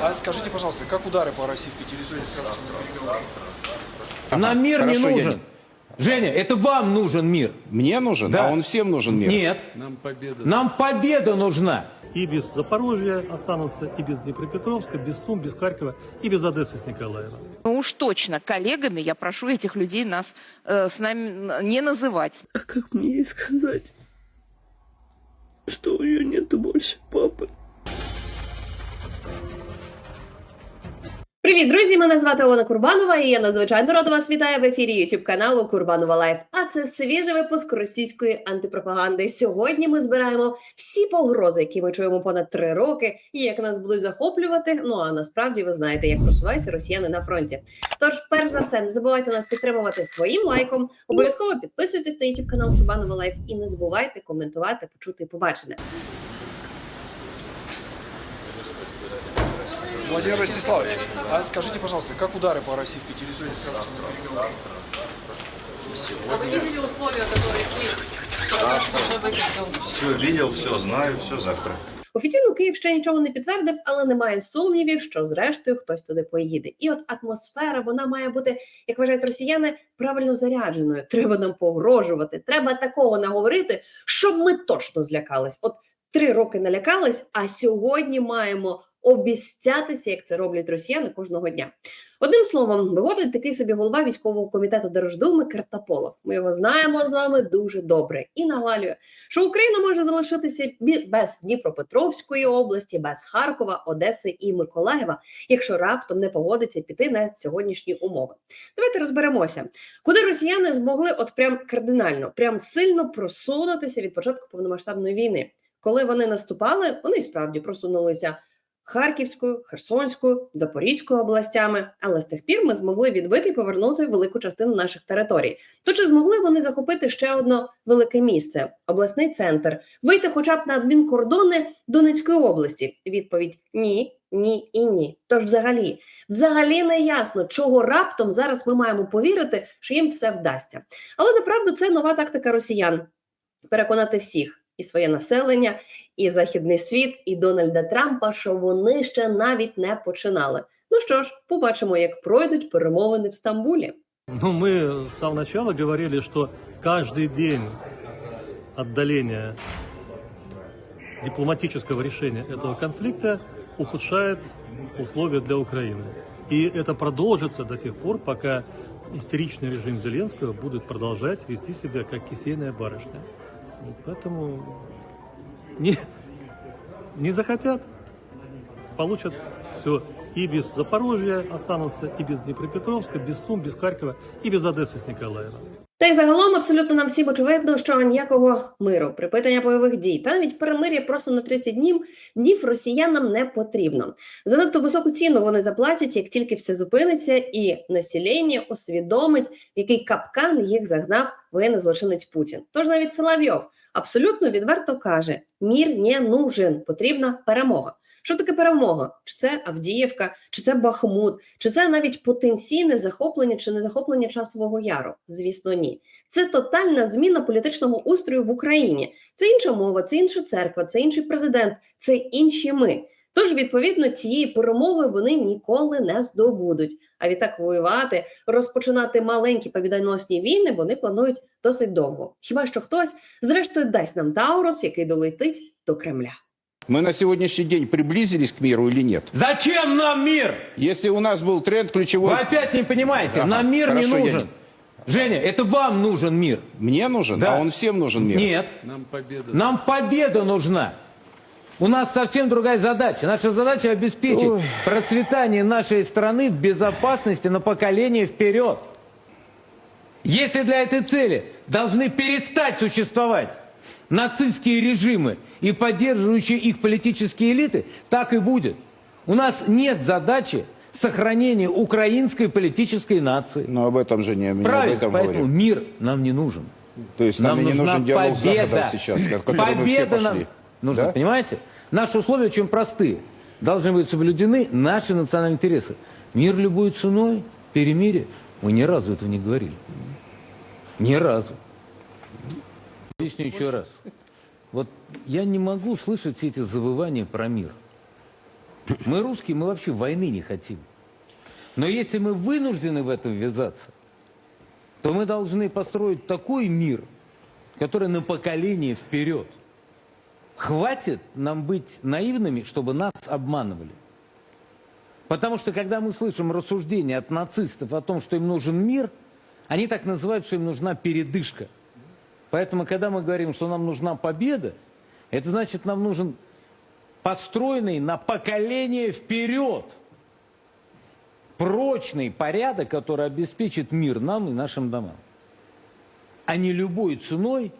А скажите, пожалуйста, как удары по российской территории скажутся на? Нам мир не я нужен. Женя, это вам нужен мир. Мне нужен, Да. а он всем нужен мир. Нет. Нам победа. Нам победа нужна. И без Запорожья останутся, и без Днепропетровска, без Сум, без Харькова, и без Одессы с Николаева. Ну уж точно коллегами я прошу этих людей нас э, с нами не называть. А как мне ей сказать, что у нее нету больше Привіт, друзі! Мене звати Олена Курбанова, і я надзвичайно рада вас вітаю в ефірі youtube каналу Курбанова Лайф. А це свіжий випуск російської антипропаганди. Сьогодні ми збираємо всі погрози, які ми чуємо понад три роки, і як нас будуть захоплювати. Ну а насправді ви знаєте, як просуваються росіяни на фронті. Тож, перш за все, не забувайте нас підтримувати своїм лайком. Обов'язково підписуйтесь на youtube канал Курбанова Лайф і не забувайте коментувати, почути і побачене. Владимир Ростиславович, а скажите, пожалуйста, как удары по российской территории скажутся на переговорах? Все видел, все знаю, все завтра. Офіційно Київ ще нічого не підтвердив, але немає сумнівів, що зрештою хтось туди поїде. І от атмосфера вона має бути, як вважають росіяни, правильно зарядженою. Треба нам погрожувати. Треба такого наговорити, щоб ми точно злякались. От три роки налякались, а сьогодні маємо обіцятися, як це роблять росіяни кожного дня. Одним словом, виходить такий собі голова військового комітету Держдуми Картаполов. Ми його знаємо з вами дуже добре і навалює, що Україна може залишитися без Дніпропетровської області, без Харкова, Одеси і Миколаєва, якщо раптом не погодиться піти на сьогоднішні умови. Давайте розберемося, куди росіяни змогли от прям кардинально, прям сильно просунутися від початку повномасштабної війни. Коли вони наступали, вони справді просунулися Харківською, Херсонською, Запорізькою областями, але з тих пір ми змогли відбити і повернути велику частину наших територій. То чи змогли вони захопити ще одно велике місце обласний центр, вийти хоча б на адмінкордони Донецької області? Відповідь ні, ні і ні. Тож, взагалі, взагалі не ясно, чого раптом зараз ми маємо повірити, що їм все вдасться. Але направду це нова тактика росіян переконати всіх і своє населення, і західний світ, і Дональда Трампа, що вони ще навіть не починали. Ну що ж, побачимо, як пройдуть перемовини в Стамбулі. Но мы с самого начала говорили, что каждый день отдаления дипломатического решения этого конфликта ухудшает условия для Украины. И это продолжится до тех пор, пока истеричный режим Зеленского будет продолжать вести себя как кисейная барышня. Поэтому не, не захотят, получат все. И без Запорожья останутся, и без Днепропетровска, без Сум, без Харькова, и без Одессы с Николаева. Та й загалом абсолютно нам всім очевидно, що ніякого миру, припинення бойових дій та навіть перемир'я просто на 30 днів днів росіянам не потрібно. Занадто високу ціну вони заплатять, як тільки все зупиниться, і населення усвідомить, який капкан їх загнав воєнний злочинець Путін. Тож навіть Соловйов абсолютно відверто каже: мір не нужен, потрібна перемога. Що таке перемога? Чи це Авдіївка, чи це Бахмут, чи це навіть потенційне захоплення чи не захоплення часового яру? Звісно, ні. Це тотальна зміна політичного устрою в Україні. Це інша мова, це інша церква, це інший президент, це інші ми. Тож, відповідно, цієї перемоги вони ніколи не здобудуть. А відтак воювати, розпочинати маленькі побідоносні війни вони планують досить довго. Хіба що хтось, зрештою, дасть нам Таурус, який долетить до Кремля. Мы на сегодняшний день приблизились к миру или нет? Зачем нам мир? Если у нас был тренд ключевой... Вы опять не понимаете. Ага, Нам мир не хорошо, я нужен. Женя, это вам нужен мир. Мне нужен, Да. а он всем нужен мир. Нет. Нам победа. Нам победа нужна. У нас совсем другая задача. Наша задача обеспечить процветание нашей страны, безопасности на поколение вперед. Если для этой цели должны перестать существовать нацистские режимы и поддерживающие их политические элиты, так и будет. У нас нет задачи сохранения украинской политической нации. Но об этом же не, не об Правильно, этом поэтому говорим. мир нам не нужен. То есть нам, не нужна нужен диалог с победа. Западом сейчас, к которому мы все Победа нам нужна, Да? понимаете? Наши условия очень простые. Должны быть соблюдены наши национальные интересы. Мир любой ценой, перемирие. Мы ни разу этого не говорили. Ни разу. Объясню еще раз. Вот я не могу слышать все эти завывания про мир. Мы русские, мы вообще войны не хотим. Но если мы вынуждены в это ввязаться, то мы должны построить такой мир, который на поколение вперед. Хватит нам быть наивными, чтобы нас обманывали. Потому что когда мы слышим рассуждения от нацистов о том, что им нужен мир, они так называют, что им нужна передышка. Поэтому, когда мы говорим, что нам нужна победа, это значит, нам нужен построенный на поколение вперед прочный порядок, который обеспечит мир нам и нашим домам. А не любой ценой.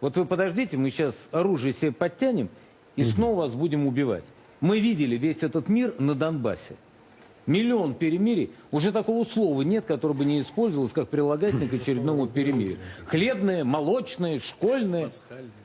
Вот вы подождите, мы сейчас оружие себе подтянем и снова вас будем убивать. Мы видели весь этот мир на Донбассе. Миллион перемирий. Уже такого слова нет, которое бы не использовалось как прилагательное к очередному перемирию. Хлебное, молочное, школьное,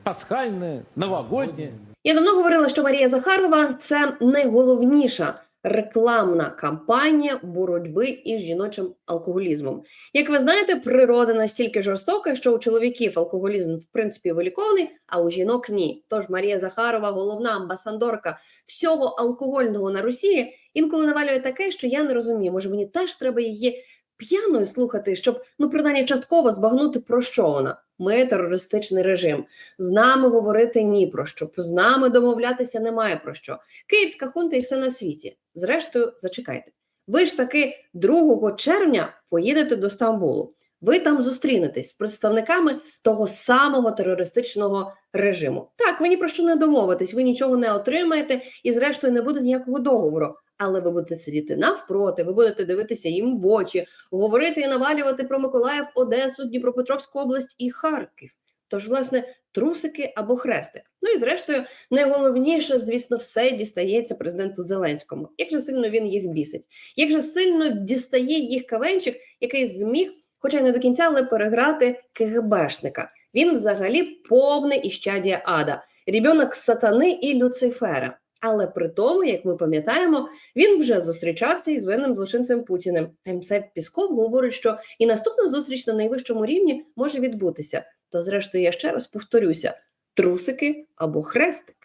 пасхальное, новогоднее. Я давно говорила, що Марія Захарова це найголовніша рекламна кампанія боротьби із жіночим алкоголізмом. Як ви знаєте, природа настільки жорстока, що у чоловіків алкоголізм в принципі виліковний, а у жінок ні. Тож Марія Захарова, головна амбасадорка всього алкогольного на Росії, інколи навалює таке, що я не розумію. Може, мені теж треба її п'яною слухати, щоб ну принаймні частково збагнути про що вона. Ми терористичний режим. З нами говорити ні про що, з нами домовлятися немає про що. Київська хунта і все на світі. Зрештою, зачекайте. Ви ж таки 2 червня поїдете до Стамбулу. Ви там зустрінетесь з представниками того самого терористичного режиму. Так, ви ні про що не домовитесь, ви нічого не отримаєте, і зрештою не буде ніякого договору. Але ви будете сидіти навпроти, ви будете дивитися їм в очі, говорити і навалювати про Миколаїв, Одесу, Дніпропетровську область і Харків. Тож, власне, трусики або хрестик. Ну і зрештою, найголовніше, звісно, все дістається президенту Зеленському. Як же сильно він їх бісить, як же сильно дістає їх кавенчик, який зміг, хоча й не до кінця, але переграти КГБшника. Він взагалі повний іщадія ада, рібенок сатани і Люцифера. Але при тому, як ми пам'ятаємо, він вже зустрічався із винним злочинцем Путіним. МСФ Пісков говорить, що і наступна зустріч на найвищому рівні може відбутися. То, зрештою, я ще раз повторюся: трусики або хрестик.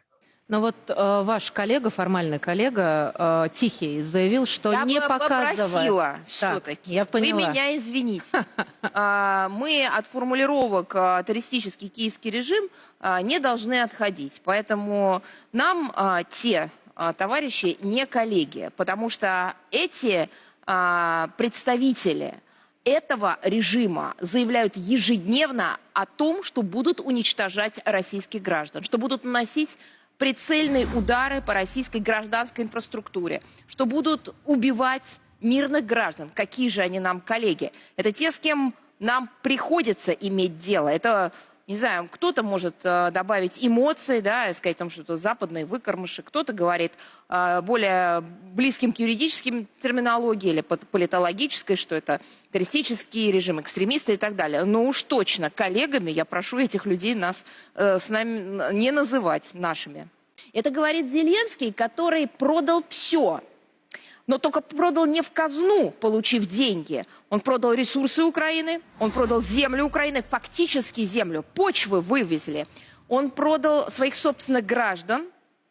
Но вот э, ваш коллега, формальный коллега э, Тихий, заявил, что я не показывает. попросила Так, все-таки. я поняла. Вы меня извините. А, Мы от формулировок а, террористический киевский режим а, не должны отходить. Поэтому нам а, те товарищи не коллеги, потому что эти представители этого режима заявляют ежедневно о том, что будут уничтожать российских граждан, что будут наносить прицельные удары по российской гражданской инфраструктуре, что будут убивать мирных граждан. Какие же они нам коллеги? Это те, с кем нам приходится иметь дело. Это, не знаю, кто-то может э, добавить эмоции, да, и сказать там что-то западные выкормыши, кто-то говорит э, более близким к юридическим терминологии или политологической, что это террористический режим, экстремисты и так далее. Но уж точно коллегами я прошу этих людей нас э, с нами не называть нашими. Это говорит Зеленский, который продал все. Но только продал не в казну, получив деньги. Он продал ресурсы Украины, он продал землю Украины, фактически землю, почвы вывезли. Он продал своих собственных граждан,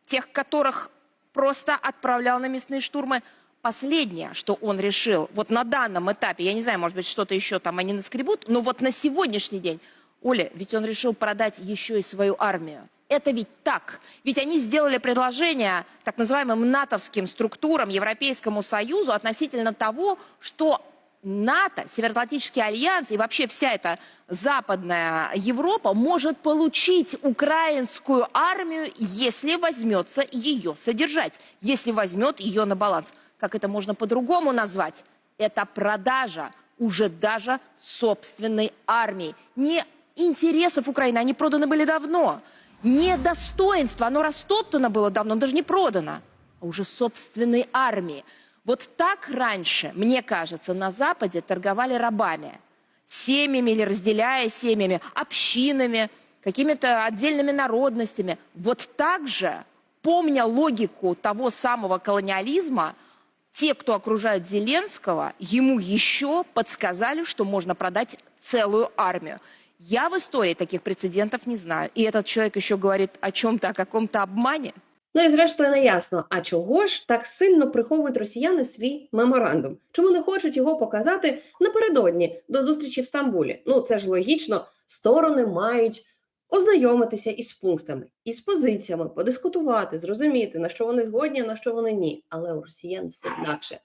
тех, которых просто отправлял на мясные штурмы. Последнее, что он решил, вот на данном этапе, я не знаю, может быть, что-то еще там они наскребут, но вот на сегодняшний день, Оля, ведь он решил продать еще и свою армию. Это ведь так. Ведь они сделали предложение так называемым натовским структурам, Европейскому Союзу относительно того, что НАТО, Североатлантический альянс и вообще вся эта западная Европа может получить украинскую армию, если возьмется ее содержать, если возьмет ее на баланс. Как это можно по-другому назвать? Это продажа уже даже собственной армии. Не интересов Украины, они проданы были давно. Не достоинство, оно растоптано было давно, даже не продано, а уже собственной армии. Вот так раньше, мне кажется, на Западе торговали рабами. Семьями или разделяя семьями, общинами, какими-то отдельными народностями. Вот так же, помня логику того самого колониализма, те, кто окружают Зеленского, ему еще подсказали, что можно продать целую армию. Я в истории таких прецедентов не знаю. И этот человек еще говорит о чем-то, о каком-то обмане. Ну і зрештою не ясно, а чого ж так сильно приховують росіяни свій меморандум? Чому не хочуть його показати напередодні до зустрічі в Стамбулі? Ну це ж логічно, сторони мають ознайомитися із пунктами, із позиціями, подискутувати, зрозуміти, на що вони згодні, а на що вони ні. Але у росіян все інакше.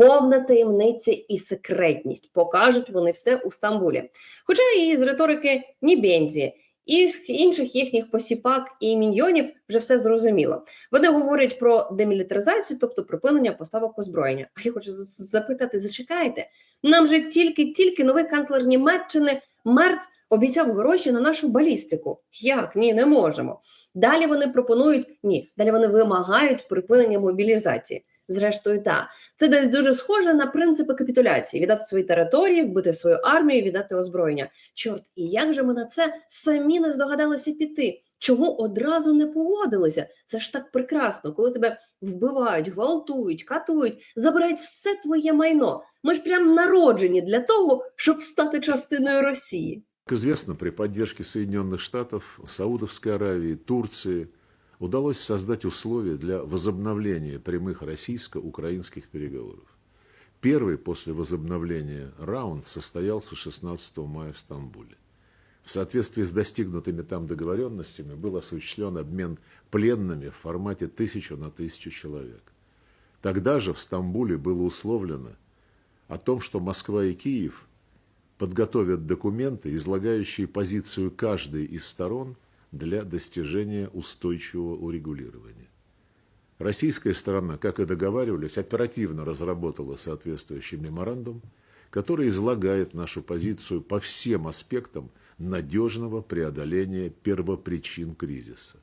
Повна таємниця і секретність. Покажуть вони все у Стамбулі. Хоча і з риторики ні Бензі, і інших їхніх посіпак і міньйонів вже все зрозуміло. Вони говорять про демілітаризацію, тобто припинення поставок озброєння. А я хочу запитати: зачекайте, нам же тільки-тільки новий канцлер Німеччини Мерц обіцяв гроші на нашу балістику. Як ні, не можемо. Далі вони пропонують ні, далі вони вимагають припинення мобілізації. Зрештою, та це десь дуже схоже на принципи капітуляції: віддати свої території, вбити свою армію, віддати озброєння. Чорт, і як же ми на це самі не здогадалися піти? Чому одразу не погодилися? Це ж так прекрасно, коли тебе вбивають, гвалтують, катують, забирають все твоє майно. Ми ж прям народжені для того, щоб стати частиною Росії. Как известно, при поддержке Соединенных Штатов, Саудовской Аравии, Турции удалось создать условия для возобновления прямых российско-украинских переговоров. Первый после возобновления раунд состоялся 16 мая в Стамбуле. В соответствии с достигнутыми там договоренностями был осуществлен обмен пленными в формате тысячу на тысячу человек. Тогда же в Стамбуле было условлено о том, что Москва и Киев подготовят документы, излагающие позицию каждой из сторон для достижения устойчивого урегулирования. Российская сторона, как и договаривались, оперативно разработала соответствующий меморандум, который излагает нашу позицию по всем аспектам надежного преодоления первопричин кризиса.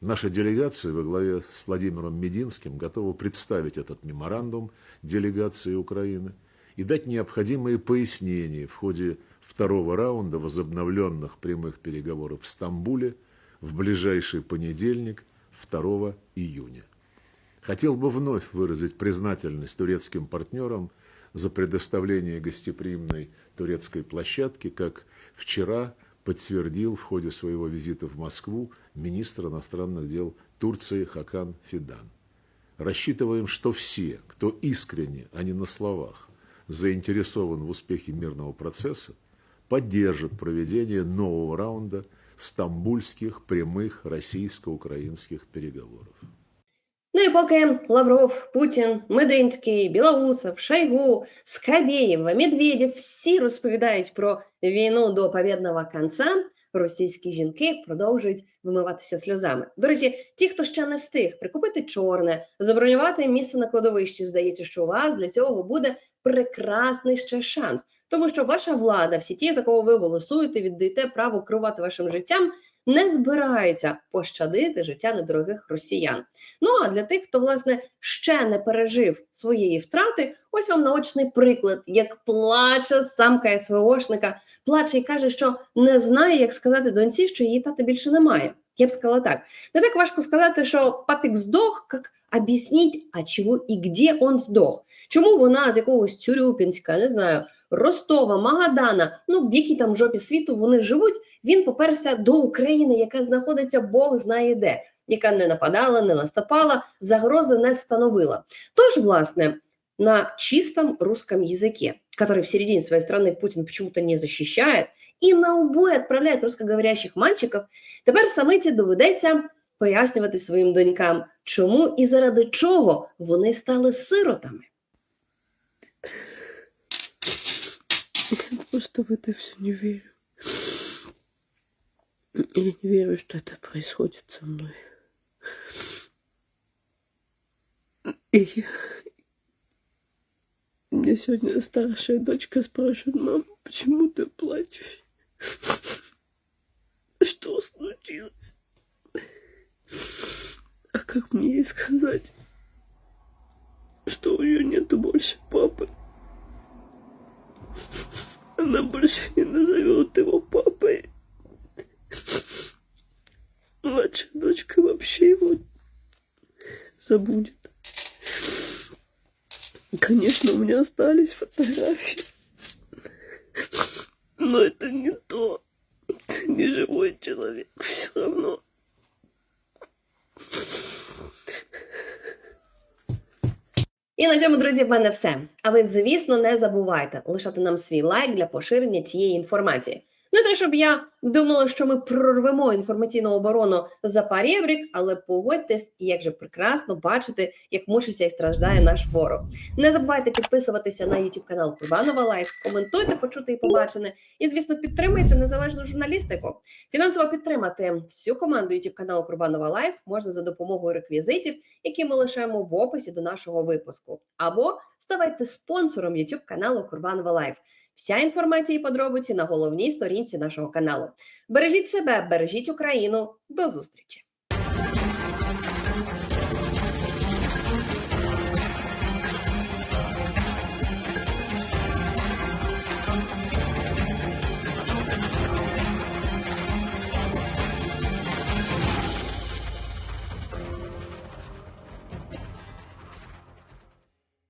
Наша делегация во главе с Владимиром Мединским готова представить этот меморандум делегации Украины и дать необходимые пояснения в ходе второго раунда возобновленных прямых переговоров в Стамбуле в ближайший понедельник, 2 июня. Хотел бы вновь выразить признательность турецким партнерам за предоставление гостеприимной турецкой площадки, как вчера подтвердил в ходе своего визита в Москву министр иностранных дел Турции Хакан Фидан. Рассчитываем, что все, кто искренне, а не на словах, заинтересован в успехе мирного процесса, поддержат проведение нового раунда стамбульских прямых российско-украинских переговоров. Ну і поки Лавров, Путін, Мединський, Білоусов, Шойгу, Скабєєв, Медведєв всі розповідають про війну до побєдного кінця, російські жінки продовжують вимиватися сльозами. До речі, ті, хто ще не встиг прикупити чорне, забронювати місце на кладовищі, здається, що у вас для цього буде прекрасний ще шанс. Тому що ваша влада, всі ті, за кого ви голосуєте, віддаєте право керувати вашим життям, не збираються пощадити життя недорогих росіян. Ну а для тих, хто власне ще не пережив своєї втрати, ось вам наочний приклад, як плаче самка СВОшника, плаче і каже, що не знає, як сказати доньці, що її тата більше немає. Я б сказала так: не так важко сказати, що папік здох, як об'ясніть, а чого і де он здох. Чому вона з якогось Цюрюпінська, не знаю, Ростова, Магадана, ну в якій там жопі світу вони живуть, він поперся до України, яка знаходиться Бог знає де, яка не нападала, не наступала, загрози не становила. Тож, власне, на чистом русском языке, который в середине своей страны Путин почему-то не защищает, і на убой відправляє русскоговорящих мальчиків, тепер самиці доведеться пояснювати своїм донькам, чому і заради чого вони стали сиротами. Просто в это все не верю. Я не верю, что это происходит со мной. И я... Мне сегодня старшая дочка спрашивает, мам, почему ты плачешь? Что случилось? А как мне ей сказать, что у нее нету больше папы? Она больше не назовет его папой. Младшая дочка вообще его забудет. Конечно, у меня остались фотографии. Но это не то. Ты не живой человек все равно. І на цьому, друзі, в мене все. А ви, звісно, не забувайте лишати нам свій лайк для поширення цієї інформації. Не те, щоб я думала, що ми прорвемо інформаційну оборону за парєврік, але погодьтесь, як же прекрасно бачити, як мучиться і страждає наш ворог. Не забувайте підписуватися на YouTube канал Курбанова Лайф, коментуйте, почути і побачене. І, звісно, підтримуйте незалежну журналістику. Фінансово підтримати всю команду YouTube каналу Курбанова Лайф можна за допомогою реквізитів, які ми лишаємо в описі до нашого випуску. Або ставайте спонсором YouTube каналу Курбанова Лайф. Вся інформація і подробиці на головній сторінці нашого каналу. Бережіть себе, бережіть Україну. До зустрічі!